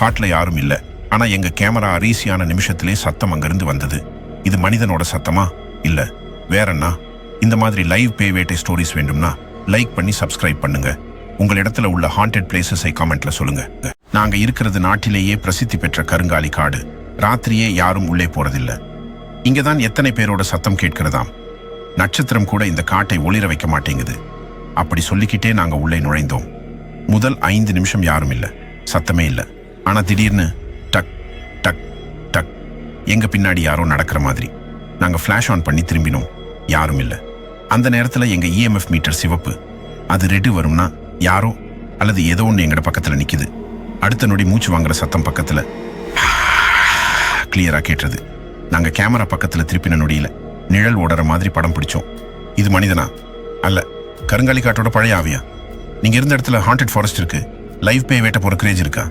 காட்டில் யாரும் இல்லை. ஆனால் எங்கள் கேமரா அரீசியான நிமிஷத்திலே சத்தம் அங்கிருந்து வந்தது. இது மனிதனோட சத்தமா? இல்லை. வேறன்னா இந்த மாதிரி லைவ் பே வேட்டை ஸ்டோரிஸ் வேண்டும்னா லைக் பண்ணி சப்ஸ்கிரைப் பண்ணுங்க. உங்கள் இடத்துல உள்ள ஹாண்டட் பிளேசஸை கமெண்ட்ல சொல்லுங்க. நாங்க இருக்கிறது நாட்டிலேயே பிரசித்தி பெற்ற கருங்காலி காடு. ராத்திரியே யாரும் உள்ளே போறதில்ல. இங்கதான் எத்தனை பேரோட சத்தம் கேட்கிறதாம்? நட்சத்திரம் கூட இந்த காட்டை ஒளிர வைக்க மாட்டேங்குது. அப்படி சொல்லிக்கிட்டே நாங்க உள்ளே நுழைந்தோம். முதல் ஐந்து நிமிஷம் யாரும் இல்லை. சத்தமே இல்லை. ஆனா திடீர்னு டக் டக் டக். எங்க பின்னாடி யாரோ நடக்கிற மாதிரி. நாங்க ஃபிளாஷ் ஆன் பண்ணி திரும்பினோம். யாரும் இல்ல. அந்த நேரத்துல எங்க இஎம்எஃப் மீட்டர் சிவப்பு. அது ரெட்டு வரும்னா யாரோ அல்லது ஏதோ ஒன்று எங்கட பக்கத்துல நிக்குது. அடுத்த நொடி மூச்சு வாங்குற சத்தம் பக்கத்துல. கிளியரா கேட்டது. நாங்க கேமரா பக்கத்துல திருப்பின நொடியில நிழல் ஓடுற மாதிரி படம் பிடிச்சோம். இது மனிதனா? அல்ல. கருங்காலி காட்டோட பழைய ஆவியா? நீங்க இருந்த இடத்துல ஹாண்டட் ஃபாரஸ்ட் இருக்கு. லைவ் பே வேட்ட போற கிரேஜ் இருக்கா?